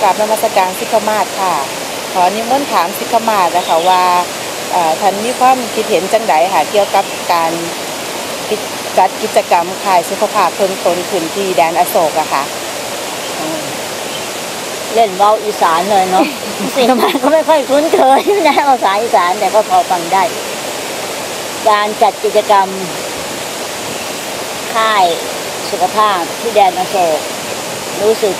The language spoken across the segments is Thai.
กราบนมัสการสิกขมาศค่ะ ขอนิมนต์ถามสิกขมาศนะคะว่าท่านมีความคิดเห็นจังไดค่ะเกี่ยวกับการจัดกิจกรรมขายสุขภาพเพิ่มตนขึ้นที่แดนอโศกอะค่ะเล่นเว้าอีสานเลยเนาะสิ่งมันก็ไม่ค่อยคุ้นเคยนะภาษาอีสานแต่ก็พอฟังได้ การจัดกิจกรรม ค่ายสุขภาพที่แดนอโศกรู้สึก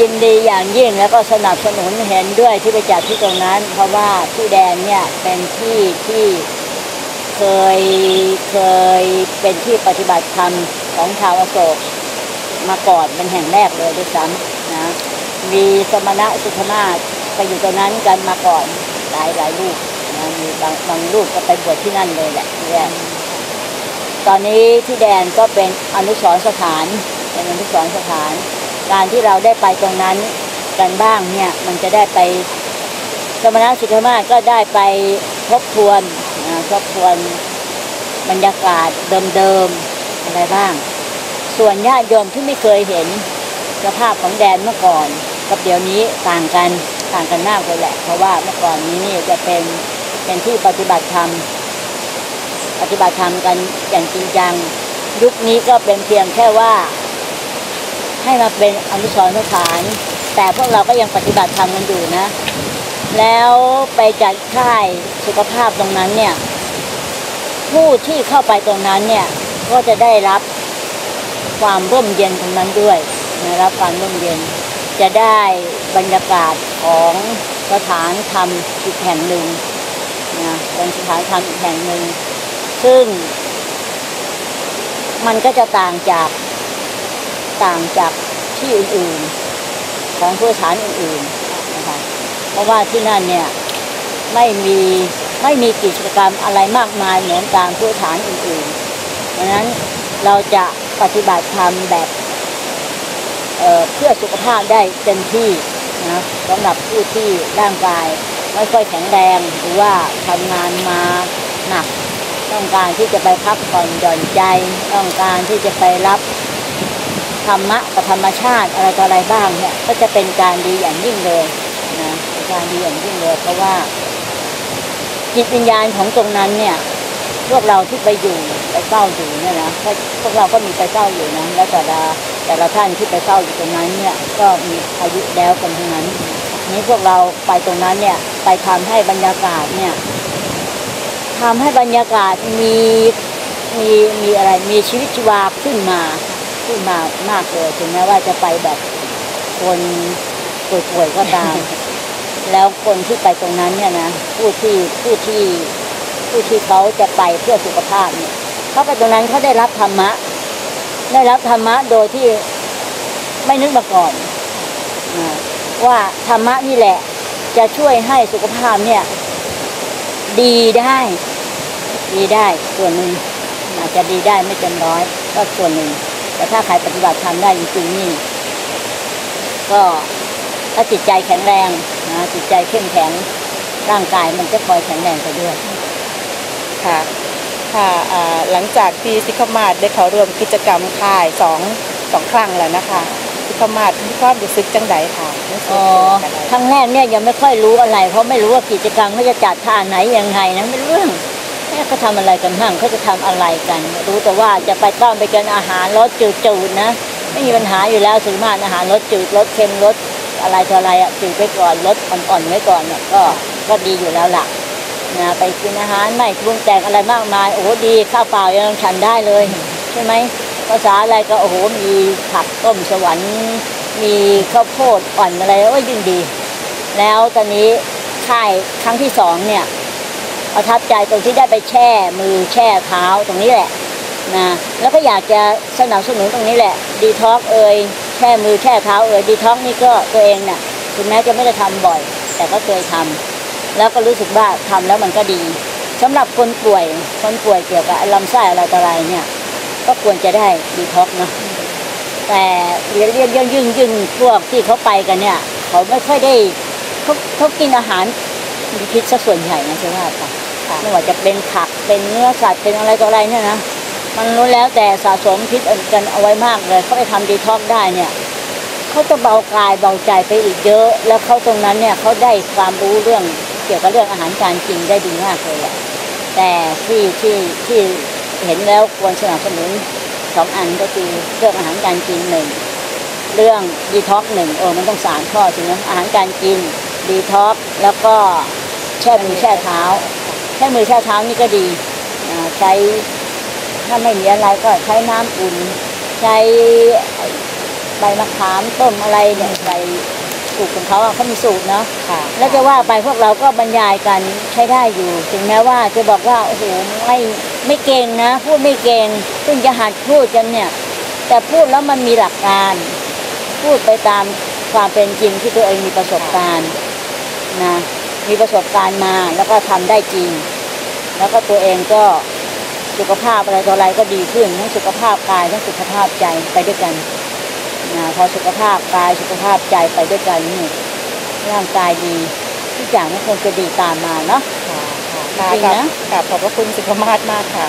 ยินดีอย่างยิ่งแล้วก็สนับสนุนเห็นด้วยที่ไปจัดที่ตรงนั้น เพราะว่าที่แดนเนี่ยเป็นที่ที่เคยเคยเป็นที่ปฏิบัติธรรมของชาวอโศกมาก่อนเป็นแห่งแรกเลยด้วยซ้ำนะมีสมณะสุธมาศไปอยู่ตรงนั้นกันมาก่อนหลายหลายรูปนะมีบางบางรูปก็ไปบวชที่นั่นเลยแหละที่แรกตอนนี้ที่แดนก็เป็นอนุสรสถานเป็นอนุสรสถาน การที่เราได้ไปตรงนั้นกันบ้างเนี่ยมันจะได้ไปสมณะสุธมาศก็ได้ไปทบทวนทบทวนบรรยากาศเดิมๆอะไรบ้าง ส่วนญาติโยมที่ไม่เคยเห็นสภาพของแดนเมื่อก่อน กับเดี๋ยวนี้ต่างกันต่างกันมากเลยแหละ เพราะว่าเมื่อก่อนนี้นี่จะเป็นเป็นที่ปฏิบัติธรรมปฏิบัติธรรมกันอย่างจริงจัง ยุคนี้ก็เป็นเพียงแค่ว่า ให้มาเป็นอนุสรณ์สถาน แต่พวกเราก็ยังปฏิบัติธรรมกันอยู่นะ แล้วไปจัดค่ายสุขภาพตรงนั้นเนี่ย ผู้ที่เข้าไปตรงนั้นเนี่ยก็จะได้รับความร่มเย็นตรงนั้นด้วยนะครับความร่มเย็น จะได้บรรยากาศของสถานธรรมอีกแห่งหนึ่งนะเป็นสถานธรรมอีกแห่งหนึ่ง ซึ่งมันก็จะต่างจาก ต่างจากที่อื่นๆ ของผู้สานอื่นๆนะคะเพราะว่าที่นั่นเนี่ยไม่มีไม่มีกิจกรรมอะไรมากมายเหมือนตามผู้สานอื่นๆดังนั้นเราจะปฏิบัติธรรมแบบเเพื่อสุขภาพได้เต็มที่นะสำหรับผู้ที่ร่างกายไม่ค่อยแข็งแรงหรือว่าทำงานมาหนัก ต้องการที่จะไปพักผ่อนหย่อนใจ ต้องการที่จะไปรับ ธรรมะกับธรรมชาติอะไรต่ออะไรบ้างเนี่ยก็จะเป็นการดีอย่างยิ่งเลยนะเป็นการดีอย่างยิ่งเลยเพราะว่า จิตวิญญาณของตรงนั้นเนี่ยพวกเราที่ไปอยู่ไปเฝ้าอยู่เนี่ยนะพวกเราก็มีไปเฝ้าอยู่นะแล้วแต่ละแต่ละท่านที่ไปเฝ้าอยู่ตรงนั้นเนี่ยก็มีอายุแล้วกันทั้งนั้น นี้พวกเราไปตรงนั้นเนี่ยไปทำให้บรรยากาศเนี่ยทำให้บรรยากาศมีมีมีอะไรมีชีวิตชีวาขึ้นมา ขึ้นมามากเลยถึงแม้ว่าจะไปแบบคนป่วยๆก็ตาม แล้วคนที่ไปตรงนั้นเนี่ยนะผู้ที่ผู้ที่ผู้ที่เขาจะไปเพื่อสุขภาพเนี่ยเขาไปตรงนั้นเขาได้รับธรรมะ ได้รับธรรมะโดยที่ไม่นึกมาก่อนอาว่าธรรมะนี่แหละจะช่วยให้สุขภาพเนี่ย ดีได้ ดีได้ส่วนหนึ่งอาจจะดีได้ไม่เต็มร้อยก็ส่วนหนึ่ง แต่ถ้าใครปฏิบัติทำได้จริงๆนี่ ก็ถ้าจิตใจแข็งแรงนะจิตใจเข้มแข็งร่างกายมันจะคอยแข็งแรงไปด้วยค่ะค่ะอ่าหลังจากที่สิกขมาศได้เขาร่วมกิจกรรมค่ายสองสองครั้งแล้วนะคะสิกขมาศมีความรู้สึกจังไดค่ะรู้สึกอ๋อจังใดครั้งแรกเนี่ยยังไม่ค่อยรู้อะไร เพราะไม่รู้ว่ากิจกรรมเขาจะจัดท่าไหนยังไงนะไม่รู้เรื่อง เขาทำอะไรกันบ้างเขาจะทำอะไรกัน รู้แต่ว่าจะไปต้องไปกินอาหารรสจืดๆนะ ไม่มีปัญหาอยู่แล้วส่วนมากอาหารรสจืดรสเค็มรสอะไรต่ออะไรอะจืดไปก่อนรสอ่อนๆไว้ก่อนเนี่ยก็ก็ดีอยู่แล้วล่ะนะไปกินอาหารไม่ปรุงแต่งอะไรมากมาย โอ้ดีข้าวเปล่ายังฉันได้เลย ใช่ไหมภาษาอะไรก็โอ้โหมีผักต้มสวรรค์ มีข้าวโพดอ่อนอะไรโอ้ยยิ่งดี แล้วตอนนี้ค่ายครั้งที่สองเนี่ย ประทับใจตรงที่ได้ไปแช่มือแช่เท้าตรงนี้แหละนะแล้วก็อยากจะสนับสนุนตรงนี้แหละ ดีท็อกเอ่ยแช่มือแช่เท้าเอ่ยดีท็อกนี่ก็ตัวเองเนี่ยถึงแม้จะไม่ได้ทำบ่อย แต่ก็เคยทำแล้วก็รู้สึกว่าทำแล้วมันก็ดีสำหรับคนป่วยคนป่วยเกี่ยวกับลำไส้อะไรต่ออะไรเนี่ยก็ควรจะได้ดีท็อกเนาะแต่เรียนเรียนยิ่งยิ่งยิ่งพวกที่เขาไปกันเนี่ย เขาไม่ค่อยได้เขาเขากินอาหารมีพิษซะส่วนใหญ่นะใช่ไหมคะ ไม่ว่าจะเป็นผักเป็นเนื้อสัตว์เป็นอะไรต่ออะไรเนี่ยนะมันรู้แล้วแต่สะสมพิษกันเอาไว้มากเลยเขาไปทำดีท็อกได้เนี่ยเขาจะเบากายเบาใจไปอีกเยอะ แล้วเขาตรงนั้นเนี่ยเขาได้ความรู้เรื่องเกี่ยวกับเรื่องอาหารการกินได้ดีมากเลยแหละแต่ที่ที่ที่เห็นแล้วควรสนับสนุนสองอันก็คือเรื่องอาหารการกินหนึ่งเรื่องดีท็อกหนึ่งเออมันต้องสามข้อจริงนะอาหารการกินดีท็อกแล้วก็แช่มือแช่เท้า แช่มือแช่เท้านี่ก็ดีอ่าใช้ถ้าไม่มีอะไรก็ใช้น้ำอุ่น ใช้ใบมะขามต้มอะไรเนี่ยใบสูตรของเขาอะเขามีสูตรเนาะค่ะแล้วจะว่าไปพวกเราก็บรรยายกันใช้ได้อยู่ ถึงแม้ว่าจะบอกว่าโอ้โหไม่ไม่เก่งนะ พูดไม่เก่งเพิ่งจะหัดพูดกันเนี่ย แต่พูดแล้วมันมีหลักการ พูดไปตามความเป็นจริงที่ตัวเองมีประสบการณ์นะมีประสบการณ์มาแล้วก็ทำได้จริง แล้วก็ตัวเองก็สุขภาพอะไรต่ออะไรก็ดีขึ้นทั้งสุขภาพกายทั้งสุขภาพใจไปด้วยกันนะพอสุขภาพกายสุขภาพใจไปด้วยกันนี่ร่างกายดีทุกอย่างมันคงจะดีตามมาเนาะค่ะค่ะจริงนะกับขอบพระคุณสิกมาศมากค่ะ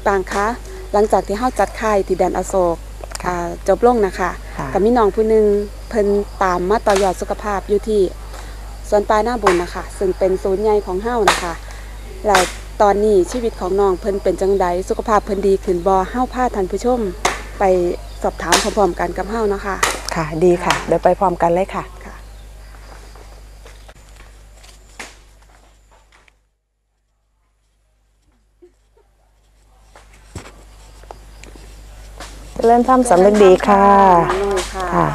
พี่ปางคะหลังจากที่เฮาจัดค่ายที่แดนอโศกอ่าจบลงนะคะค่ะ กับมีน้องผู้หนึงเพิ่นตามมาต่อยอดสุขภาพอยู่ที่สวนปลายหน้าบุญนะคะซึ่งเป็นศูนย์ใหญ่ของเฮานะคะแล้วตอนนี้ชีวิตของน้องเพิ่นเป็นจังใดสุขภาพเพิ่นดีขึ้นบ่เฮาพาท่านผู้ชม ไปสอบถามพร้อมๆกันกับเฮาเนาะค่ะ ค่ะ ดีค่ะ เดี๋ยวไปพร้อมกันเลยค่ะ ค่ะเริ่มทำสำนึกดีค่ะน้องหนุ่ยค่ะค่ะ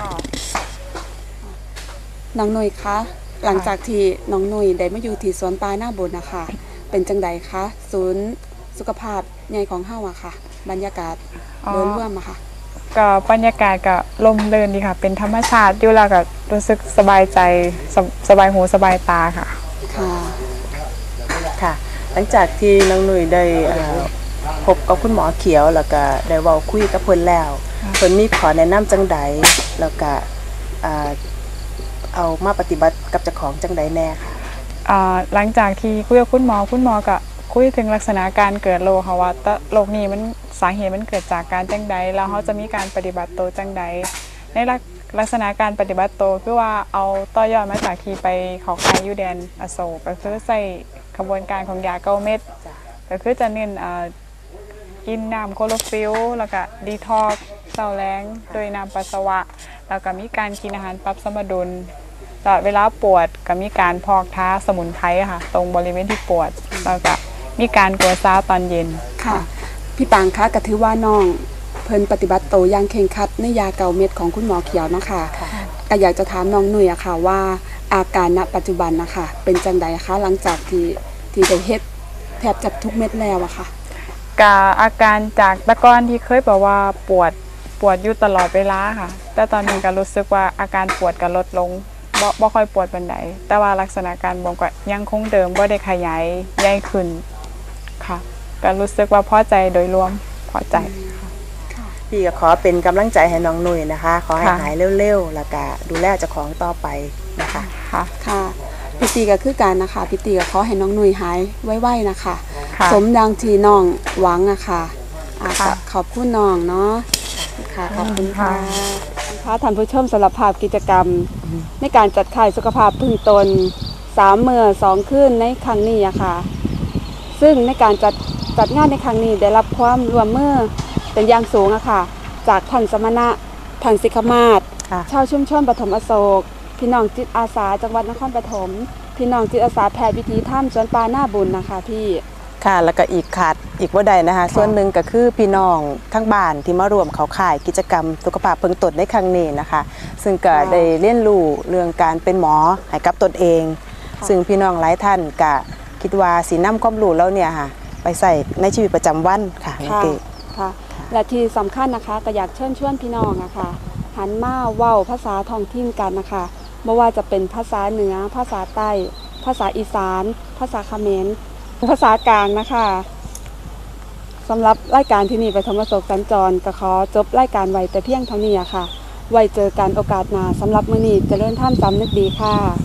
น้องหนุ่ยคะหลังจากที่น้องหนุ่ยได้มาอยู่ที่สวนปลายหน้าบุญนะคะ เป็นจังใดคะศูนย์สุขภาพใหญ่ของเฮาอะค่ะ บรรยากาศอ๋อโดยรวมอะค่ะก็บรรยากาศก็ลมเดินดีค่ะ เป็นธรรมชาติอยู่แล้วก็รู้สึกสบายใจสบสบายหูสบายตาค่ะค่ะ ค่ะ หลังจากที่น้องหนุ่ยได้เอ่อ พบกับคุณหมอเขียวแล้วก็ได้เว้าคุยกับเพิ่นแล้วเพิ่นมีขอแนะนำจังใดแล้วก็อ่าเอามาปฏิบัติกับเจ้าของจังใดแน่ค่ะอ่าหลังจากที่คุยกับคุณหมอคุณหมอก็คุยถึงลักษณะการเกิดโรคค่ะว่าตะโรคนี้มันสาเหตุมันเกิดจากการจังใดแล้วเขาจะมีการปฏิบัติตัวจังใดในลักลักษณะการปฏิบัติตัวคือว่าเอาต่อยอดมาจากที่ไปเขาคายอยูแดนอโศกก็คือใส่กระบวนการของยาเก้าเม็ดก็คือจะเน้นอ่า กินน้ำโคโลฟิลแล้วก็ดีท็อกเสาแรงโดยน้ำปัสสาวะ แล้วก็มีการกินอาหารปรับสมดุลตลอดเวลาปวดก็มีการพอกท้าสมุนไพรค่ะ ตรงบริเวณที่ปวดแล้วก็มีการกลัวซ้าตอนเย็นค่ะ พี่ปางคะก็ถือว่าน้อง เพิ่นปฏิบัติตัวอย่างเคร่งครัดในยาเก่าเม็ดของคุณหมอเขียวเนาะค่ะก็อยากจะถามน้องหนุ่ยอะค่ะว่าอาการณปัจจุบันนะคะเป็นจังใดคะหลังจากที่ที่ได้เฮ็ดแทบจะทุกเม็ดแล้วอะค่ะ กาอาการจากแตะก้อนที่เคยบอกว่าปวดปวดอยู่ตลอดเวลาค่ะ แต่ตอนนี้ก็รู้สึกว่าอาการปวดก็ลดลงบ่บ่ค่อยปวดบันไดแต่ว่าลักษณะการบวมก็ยังคงเดิมว่าได้ขยายใหญ่ขึ้นค่ะก็รู้สึกว่าพอใจโดยรวมพอใจพี่ก็ขอเป็นกำลังใจให้น้องหนุ่ยนะคะ ขอให้ค่ะหายเร็วๆแล้วก็ดูแลเจ้าของต่อไปนะคะค่ะค่ะพี่ตีก็คือการนะคะพี่ตีก็ขอให้น้องหนุ่ยหายไวๆนะคะ ค่ะ สมดังที่น้องหวังอะค่ะอะค่ะ ขอบคุณน้องเนาะค่ะขอบคุณค่ะค่ะค่ะท่านผู้ชมสำหรับภาพกิจกรรม ในการจัดค่ายสุขภาพพึ่งตนสามเมื่อสองคืนในครั้งนี้อะค่ะ ซึ่งในการจัดจัดงานในครั้งนี้ได้รับความร่วมมือเป็นอย่างสูงอะค่ะ จากท่านสมณะท่านสิกขมาศค่ะชาวชุมชนปฐมอโศก พี่น้องจิตอาสาจังหวัดนครปฐมพี่น้องจิตอาสาแพทย์วิธีถ้ำสวนปลาหน้าบุญนะคะพี่ ค่ะแล้วก็อีกขาดอีกว่าใดนะคะ ส่วนหนึ่งก็คือพี่น้องทั้งบ้านที่มารวมเขาข่ายกิจกรรมสุขภาพเพิ่งตนในครั้งนี้นะคะ ซึ่งก็ค่ะได้เรียนรู้เรื่องการเป็นหมอให้กับตนเองค่ะซึ่งพี่น้องหลายท่านก็คิดว่าสีน้ำความรู้แล้วเนี่ยค่ะ ไปใส่ในชีวิตประจำวันค่ะน้องค่ะเกดค่ะและที่สำคัญนะคะก็อยากเชิญชวนพี่น้องอะค่ะหันมาเว้าภาษาท้องถิ่นกันนะคะไม่ว่าจะเป็นภาษาเหนือภาษาใต้ ภาษาอีสาน ภาษาเขมร ภาษากลางนะคะสำหรับรายการที่นี่ปฐมปรมสกสัญจรก็ขอจบรายการไว้แต่เพียงเท่านี้ค่ะ ไว้เจอกันโอกาสหน้าสำหรับมื้อนี้เจริญท่านสำนึกดีค่ะ